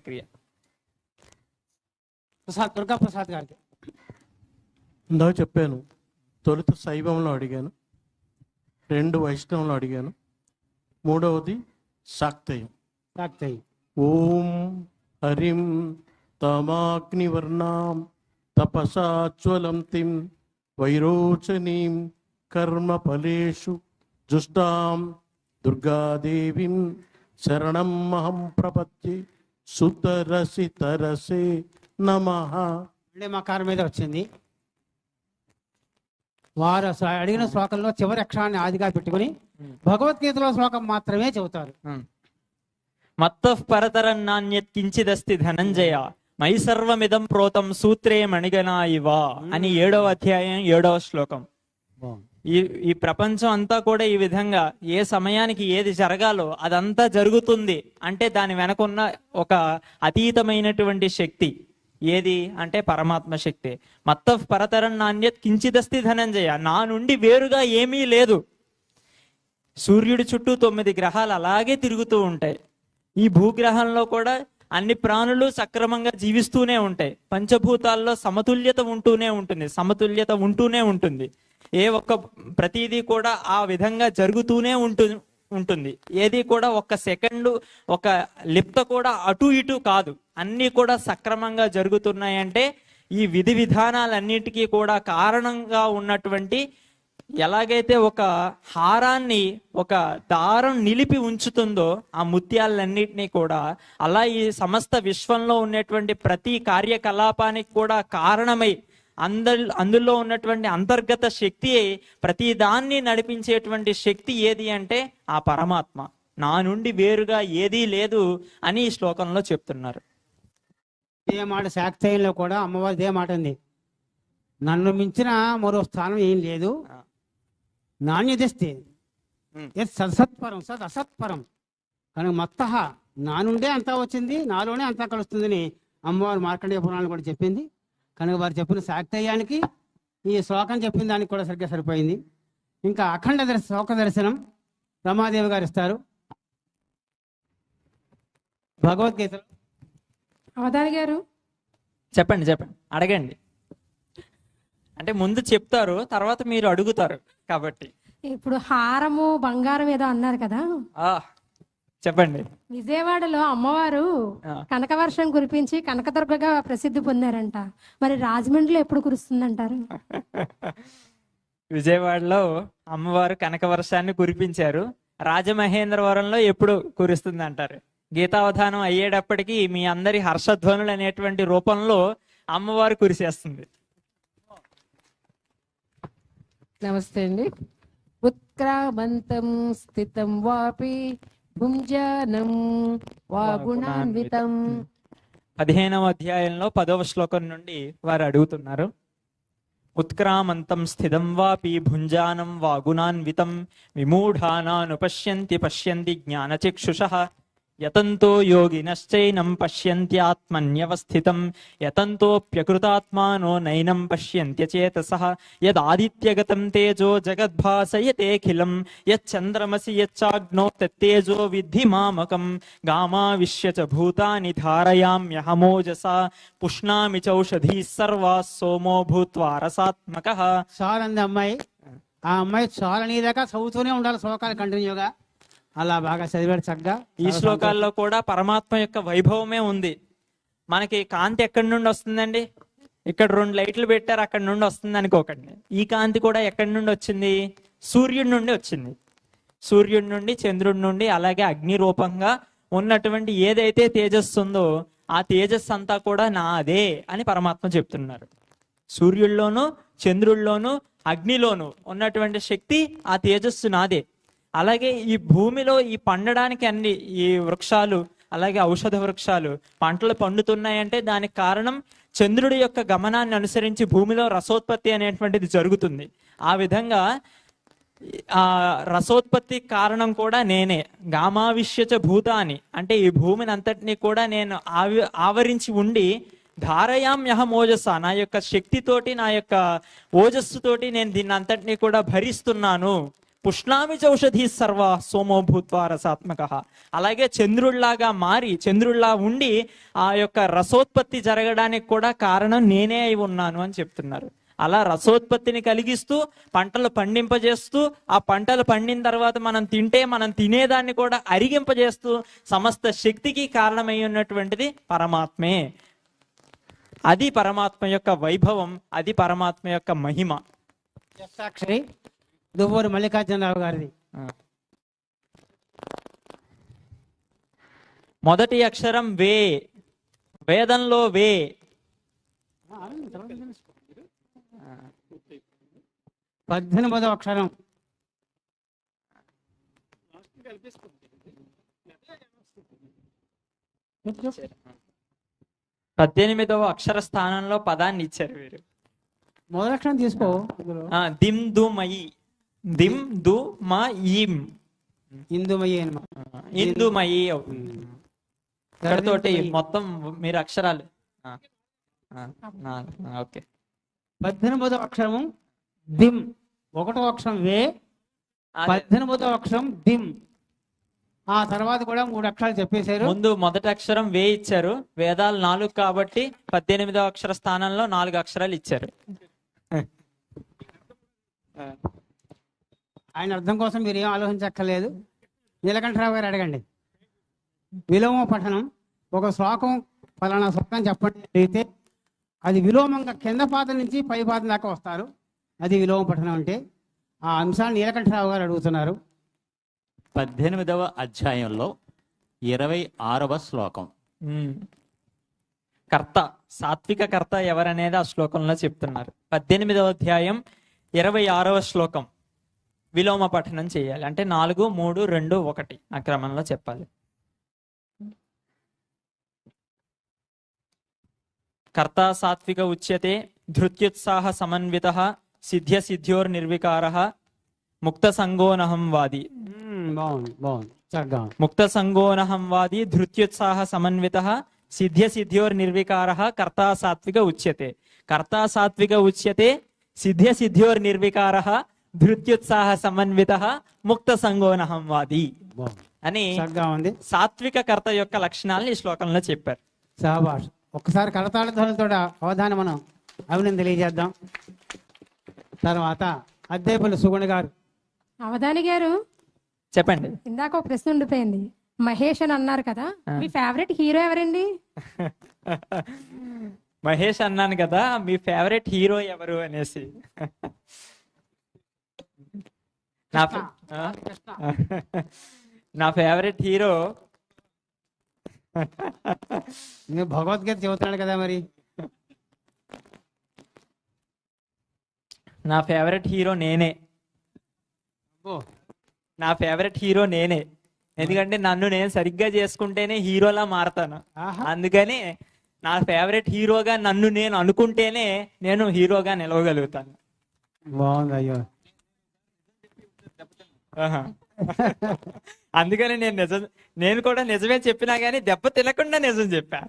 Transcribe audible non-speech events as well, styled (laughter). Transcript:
ప్రక్రియ ప్రసాద్ దుర్గా ప్రసాద్ గారికి. ఇందాక చెప్పాను తొలుత శైవంలో అడిగాను రెండు వైష్ణవంలో అడిగాను మూడవది శాక్తేయం తాక్తాయి ఓం హరిం తమాగ్నివర్ణాం తపసాజ్వలంతిం వైరోచనీం కర్మ ఫలేషు జుష్టాం దుర్గాదేవిం శరణం అహం ప్రపత్తి సుతరసి తరసే నమః. మళ్ళీ మా కారు మీద వచ్చింది. వారు అసలు అడిగిన శ్లోకంలో చివరి అక్షరాన్ని ఆదిగా పెట్టుకుని భగవద్గీతలో శ్లోకం మాత్రమే చెబుతారు. మత్తః పరతరం నాణ్యత్ కించిదస్తి ధనంజయ మై సర్వమిదం ప్రోతం సూత్రే మణిగనా ఇవ అని ఏడవ అధ్యాయం ఏడవ శ్లోకం. ఈ ఈ ప్రపంచం అంతా కూడా ఈ విధంగా ఏ సమయానికి ఏది జరగాలో అదంతా జరుగుతుంది అంటే దాని వెనకున్న ఒక అతీతమైనటువంటి శక్తి ఏది అంటే పరమాత్మ శక్తి. మత్త పరతరం నాణ్యత్ కించిదస్తి ధనంజయ. నా నుండి వేరుగా ఏమీ లేదు. సూర్యుడి చుట్టూ తొమ్మిది గ్రహాలు అలాగే తిరుగుతూ ఉంటాయి. ఈ భూగ్రహంలో కూడా అన్ని ప్రాణులు సక్రమంగా జీవిస్తూనే ఉంటాయి. పంచభూతాల్లో సమతుల్యత ఉంటూనే ఉంటుంది. సమతుల్యత ఉంటూనే ఉంటుంది. ఏ ఒక్క ప్రతిదీ కూడా ఆ విధంగా జరుగుతూనే ఉంటు ఉంటుంది. ఏది కూడా ఒక సెకండ్ ఒక లిప్త కూడా అటు ఇటు కాదు. అన్నీ కూడా సక్రమంగా జరుగుతున్నాయంటే ఈ విధి విధానాలన్నిటికీ కూడా కారణంగా ఉన్నటువంటి ఎలాగైతే ఒక హారాన్ని ఒక దారం నిలిపి ఉంచుతుందో ఆ ముత్యాలన్నింటినీ కూడా అలా ఈ సమస్త విశ్వంలో ఉన్నటువంటి ప్రతి కార్యకలాపానికి కూడా కారణమై అంద అందులో ఉన్నటువంటి అంతర్గత శక్తి ప్రతి దాన్ని నడిపించేటువంటి శక్తి ఏది అంటే ఆ పరమాత్మ. నా నుండి వేరుగా ఏదీ లేదు అని ఈ శ్లోకంలో చెప్తున్నారు. ఇదే మాట శాక్తేయంలో కూడా అమ్మవారి ఇదే మాట ఉంది నన్ను మించిన మరో స్థానం ఏం లేదు. నాణ్యదస్తే. సత్సత్పరం సద్ అసత్పరం. కనుక మత్త నా నుండే అంతా వచ్చింది నాలోనే అంతా కలుస్తుందని అమ్మవారు మార్కండేయ పురాణాలు కూడా చెప్పింది. కనుక వారు చెప్పిన శాక్తేయానికి ఈ శ్లోకం చెప్పిన దానికి కూడా సరిగ్గా సరిపోయింది. ఇంకా అఖండ దర్శ శ్లోక దర్శనం రమాదేవి గారు ఇస్తారు. భగవద్గీతలో అవధాని గారు. చెప్పండి చెప్పండి. అడగండి. అంటే ముందు చెప్తారు తర్వాత మీరు అడుగుతారు కాబట్టి. ఇప్పుడు హారము బంగారం ఏదో అన్నారు కదా. ఆ. చెప్పండి. విజయవాడలో అమ్మవారు. కనకవర్షం కురిపించి కనకదుర్గగా ప్రసిద్ధి పొందారంట. మరి రాజమండ్రిలో ఎప్పుడు కురుస్తుందంటారు? విజయవాడలో అమ్మవారు కనక వర్షాన్ని కురిపించారు. రాజమహేంద్రవరంలో ఎప్పుడు కురుస్తుంది అంటారు గీతావధానం అయ్యేటప్పటికి మీ అందరి హర్షధ్వనులు అనేటువంటి రూపంలో అమ్మవారు కురిసేస్తుంది. నమస్తే అండి. ఉత్క్రామంతం స్థితం వాపి భుంజానం వా గుణాన్వితం. పదిహేనవ అధ్యాయంలో పదవ శ్లోకం నుండి వారు అడుగుతున్నారు. ఉత్క్రామంతం స్థితం వాపి భుంజానం వా గుణాన్వితం. విమూఢానానుపశ్యంతి పశ్యంతి జ్ఞానచక్షుష. యతంతో యోగినశ్చైనం పశ్యంత్యాత్మన్యవస్థితం యతంతోప్యకృతాత్మానో నైనం పశ్యంత్యచేతస యదాదిత్యగతం తేజో జగద్భాసయతేఖిలం యచ్చంద్రమసి యచ్చాగ్నో తత్తేజో విద్ధి మామకం గామావిశ్య చ భూతాని ధారయామ్యహమోజసా పుష్ణామి చౌషధీ సర్వా సోమో భూత్వా రసాత్మక. చాలంది అమ్మాయి. ఆ అమ్మాయి చాలనేదాకా చదువుతూనే ఉండాలి శ్లోకాలు కంటిన్యూగా. అలా బాగా చదివాడు చక్కగా. ఈ శ్లోకాల్లో కూడా పరమాత్మ యొక్క వైభవమే ఉంది. మనకి కాంతి ఎక్కడి నుండి వస్తుందండి? ఇక్కడ రెండు లైట్లు పెట్టారు అక్కడి నుండి వస్తుంది అనుకోకండి. ఈ కాంతి కూడా ఎక్కడి నుండి వచ్చింది? సూర్యుడి నుండి వచ్చింది. సూర్యుడి నుండి చంద్రుడి నుండి అలాగే అగ్ని రూపంగా ఉన్నటువంటి ఏదైతే తేజస్సు ఉందో ఆ తేజస్సు అంతా కూడా నాదే అని పరమాత్మ చెప్తున్నారు. సూర్యుల్లోనూ చంద్రుల్లోనూ అగ్నిలోనూ ఉన్నటువంటి శక్తి ఆ తేజస్సు నాదే. అలాగే ఈ భూమిలో ఈ పండడానికి అన్ని ఈ వృక్షాలు అలాగే ఔషధ వృక్షాలు పంటలు పండుతున్నాయంటే దానికి కారణం చంద్రుడి యొక్క గమనాన్ని అనుసరించి భూమిలో రసోత్పత్తి అనేటువంటిది జరుగుతుంది. ఆ విధంగా ఆ రసోత్పత్తి కారణం కూడా నేనే. గామావిష్యచ భూతాని. అంటే ఈ భూమిని అంతటినీ కూడా నేను ఆవి ఆవరించి ఉండి ధారయామ్యహం ఓజస్స నా యొక్క శక్తితోటి నా యొక్క ఓజస్సుతోటి నేను దీన్ని అంతటినీ కూడా భరిస్తున్నాను. పుష్ణామి చౌషధి సర్వ సోమో రసాత్మక. అలాగే చంద్రుళ్ళాగా మారి చంద్రుళ్ళా ఉండి ఆ యొక్క రసోత్పత్తి జరగడానికి కూడా కారణం నేనే అయి ఉన్నాను అని చెప్తున్నారు. అలా రసోత్పత్తిని కలిగిస్తూ పంటలు పండింపజేస్తూ ఆ పంటలు పండిన తర్వాత మనం తింటే మనం తినేదాన్ని కూడా అరిగింపజేస్తూ సమస్త శక్తికి కారణమై ఉన్నటువంటిది పరమాత్మే. అది పరమాత్మ యొక్క వైభవం అది పరమాత్మ యొక్క మహిమ. సాక్షి. దువ్వూరు మల్లికార్జునరావు గారిది. మొదటి అక్షరం వే వేదంలో వే. పద్దెనిమిదవ అక్షరం. పద్దెనిమిదవ అక్షర స్థానంలో పదాన్ని ఇచ్చారు వీరు. మొదటి అక్షరం తీసుకో. దిమ్ దిమ్ దు మా ఈం. ఇందుమయ్యి అనమా ఇందుమయి. అవుతుంది ఇక్కడతోటి మొత్తం మీరు అక్షరాలు. ఓకే. పద్దెనిమిదవ అక్షరము దిమ్ ఒకటో అక్షరం వే. పద్దెనిమిదవ అక్షరం దిమ్ ఆ తర్వాత కూడా మూడు అక్షరాలు చెప్పేశారు. ముందు మొదటి అక్షరం వే ఇచ్చారు. వేదాలు నాలుగు కాబట్టి పద్దెనిమిదవ అక్షర స్థానంలో నాలుగు అక్షరాలు ఇచ్చారు. ఆయన అర్థం కోసం మీరు ఏం ఆలోచించక్కర్లేదు. నీలకంఠరావు గారు అడగండి. విలోమ పఠనం ఒక శ్లోకం ఫలానా శ్లోకం చెప్పండి అయితే అది విలోమంగా కింద పాదం నుంచి పై పాదం దాకా వస్తారు. అది విలోమ పఠనం అంటే ఆ అంశాన్ని నీలకంఠరావు గారు అడుగుతున్నారు. పద్దెనిమిదవ అధ్యాయంలో ఇరవై ఆరవ శ్లోకం. కర్త సాత్విక కర్త ఎవరనేది ఆ శ్లోకంలో చెప్తున్నారు. పద్దెనిమిదవ అధ్యాయం ఇరవై ఆరవ శ్లోకం. విలోమ పఠనం చేయాలి. అంటే నాలుగు మూడు రెండు ఒకటి ఆ క్రమంలో చెప్పాలి. కర్త సాత్విక ఉచ్యతే ధృత్యుత్సాహ సమన్విత సిద్ధ్య సిద్ధ్యోర్ నిర్వికార ముక్త సంగోనహం వాది. బాగుంది బాగుంది. చక్కగా. ముక్త సంగోనహం వాది ధృత్యుత్సాహ సమన్విత సిద్ధ్య సిద్ధ్యోర్ నిర్వికార కర్తా సాత్విక ఉచ్యతే. కర్తా సాత్విక ఉచ్యతే సిద్ధ్య సిద్ధ్యోర్ నిర్వికార ధృత్యుత్సాహ సమన్విత ముక్త సంగోనహం వాది అని ఉంది. సాత్విక కర్త యొక్క లక్షణాలను ఈ శ్లోకంలో చెప్పారు. సహబాష్ ఒక్కసారి కరతాళ ధ్వనులతో అవధానం మనం అభినందన తెలియజేద్దాం. తర్వాత అద్దేపల్లి సుగుణ గారు. అవధాని గారు చెప్పండి. ఇందాక ఒక ప్రశ్న ఉండిపోయింది. మహేష్ అని అన్నారు కదా మీ ఫేవరెట్ హీరో ఎవరండి? (laughs) మహేష్ అన్నాను కదా మీ ఫేవరెట్ హీరో ఎవరు అనేసి. నా? నా ఫేవరెట్ హీరో నేను భగవద్గీత చెబుతున్నాడు కదా మరి. నా ఫేవరెట్ హీరో నేనే. ఓ నా ఫేవరెట్ హీరో నేనే. ఎందుకంటే నన్ను నేను సరిగ్గా చేసుకుంటేనే హీరోలా మారతాను. అందుకని నా ఫేవరెట్ హీరోగా నన్ను నేను అనుకుంటేనే నేను హీరోగా నిలవగలుగుతాను. బాగుంది అయ్యో. అందుకని నేను నిజం నేను కూడా నిజమే చెప్పినా గానీ దెబ్బ తినకుండా నిజం చెప్పా.